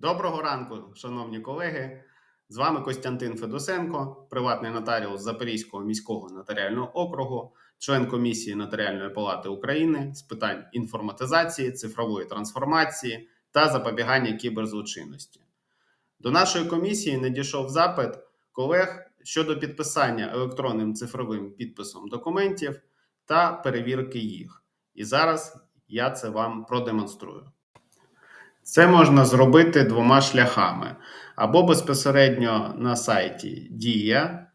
Доброго ранку, шановні колеги. З вами Костянтин Федосенко, приватний нотаріус Запорізького міського нотаріального округу, член комісії Нотаріальної палати України з питань інформатизації, цифрової трансформації та запобігання кіберзлочинності. До нашої комісії надійшов запит колег щодо підписання електронним цифровим підписом документів та перевірки їх. І зараз я це вам продемонструю. Це можна зробити двома шляхами: або безпосередньо на сайті Дія,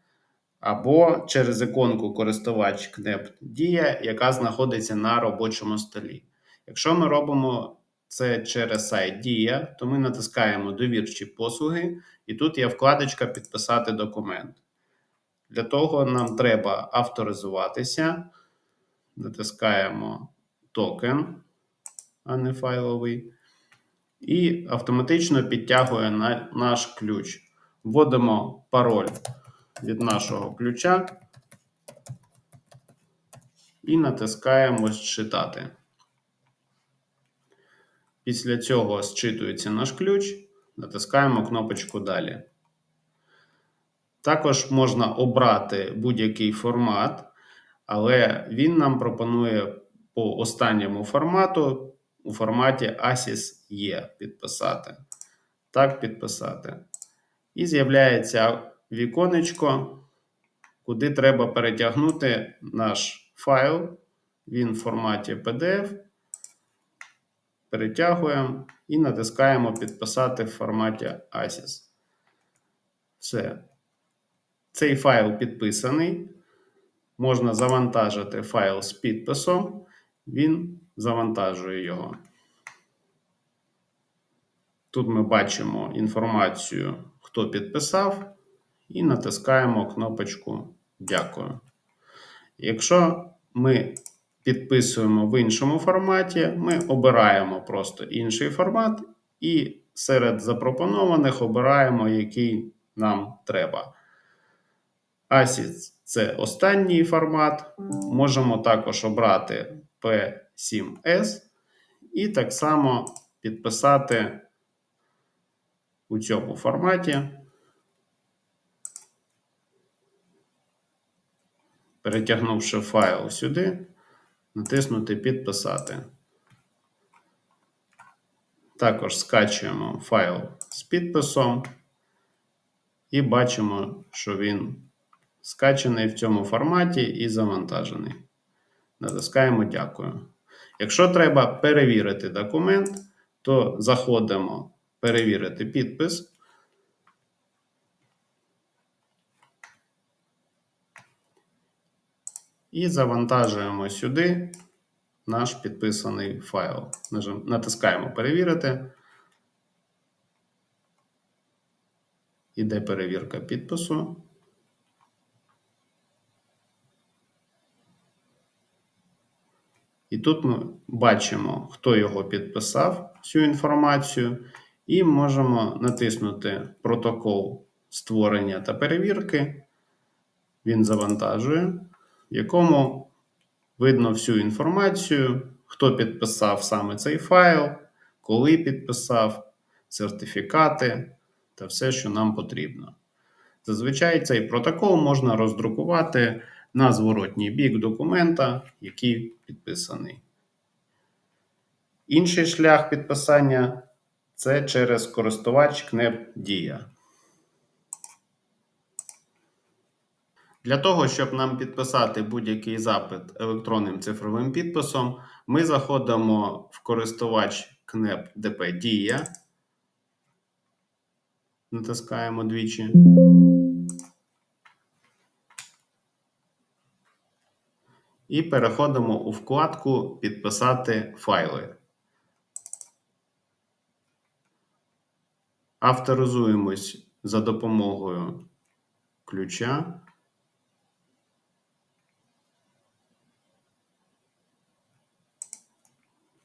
або через іконку користувач КНЕП Дія, яка знаходиться на робочому столі. Якщо ми робимо це через сайт Дія, то ми натискаємо довірчі послуги, і тут є вкладочка Підписати документ. Для того нам треба авторизуватися. Натискаємо токен, а не файловий і автоматично підтягує на наш ключ. Вводимо пароль від нашого ключа і натискаємо Зчитати. Після цього зчитується наш ключ, натискаємо кнопочку Далі. Також можна обрати будь-який формат, але він нам пропонує по останньому формату у форматі ASIS є підписати. Так, підписати. І з'являється віконечко, куди треба перетягнути наш файл. Він в форматі PDF. Перетягуємо і натискаємо Підписати в форматі ASIS. Все. Цей файл підписаний. Можна завантажити файл з підписом. Він завантажує його. Тут ми бачимо інформацію, хто підписав, і натискаємо кнопочку Дякую. Якщо ми підписуємо в іншому форматі, ми обираємо просто інший формат, і серед запропонованих обираємо, який нам треба. ASIC – це останній формат. Можемо також обрати P7S і так само підписати у цьому форматі. Перетягнувши файл сюди, натиснути Підписати. Також скачуємо файл з підписом і бачимо, що він скачаний в цьому форматі і завантажений. Натискаємо Дякую. Якщо треба перевірити документ, то заходимо перевірити підпис. І завантажуємо сюди наш підписаний файл. Натискаємо Перевірити. Іде перевірка підпису. Тут ми бачимо, хто його підписав, всю інформацію, і можемо натиснути протокол створення та перевірки. Він завантажує, в якому видно всю інформацію, хто підписав саме цей файл, коли підписав, сертифікати та все, що нам потрібно. Зазвичай цей протокол можна роздрукувати на зворотній бік документа, який підписаний. Інший шлях підписання це через користувач КНЕП Дія. Для того, щоб нам підписати будь-який запит електронним цифровим підписом, ми заходимо в користувач КНЕП ДП Дія. Натискаємо двічі. І переходимо у вкладку Підписати файли. Авторизуємось за допомогою ключа.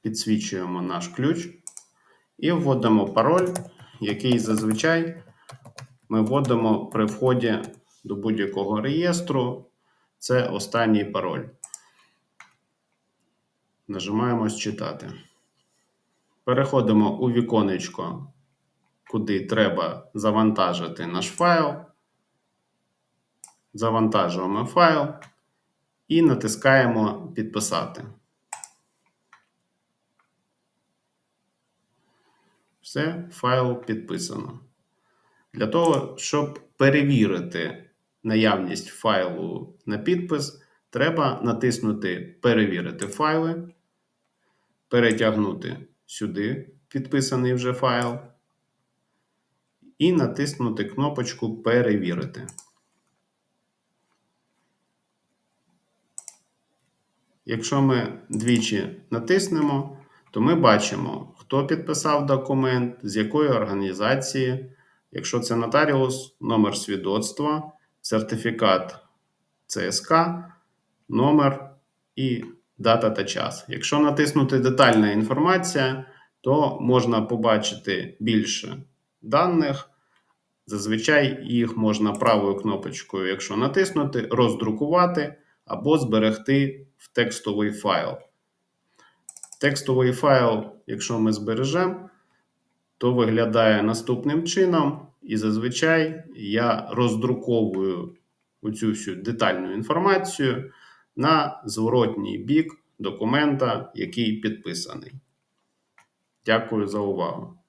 Підсвічуємо наш ключ і вводимо пароль, який зазвичай ми вводимо при вході до будь-якого реєстру. Це останній пароль. Нажимаємо Считати. Переходимо у віконечко куди треба завантажити наш файл. Завантажуємо файл і натискаємо Підписати. Все, файл підписано. Для того, щоб перевірити наявність файлу на підпис, треба натиснути Перевірити файли, перетягнути сюди підписаний вже файл і натиснути кнопочку Перевірити. Якщо ми двічі натиснемо, то ми бачимо, хто підписав документ, з якої організації. Якщо це нотаріус, номер свідоцтва, сертифікат ЦСК, номер і дата та час. Якщо натиснути детальна інформація, то можна побачити більше даних. Зазвичай їх можна правою кнопочкою, якщо натиснути, роздрукувати або зберегти в текстовий файл. Текстовий файл, якщо ми збережемо, то виглядає наступним чином. І зазвичай я роздруковую оцю всю детальну інформацію на зворотній бік документа, який підписаний. Дякую за увагу.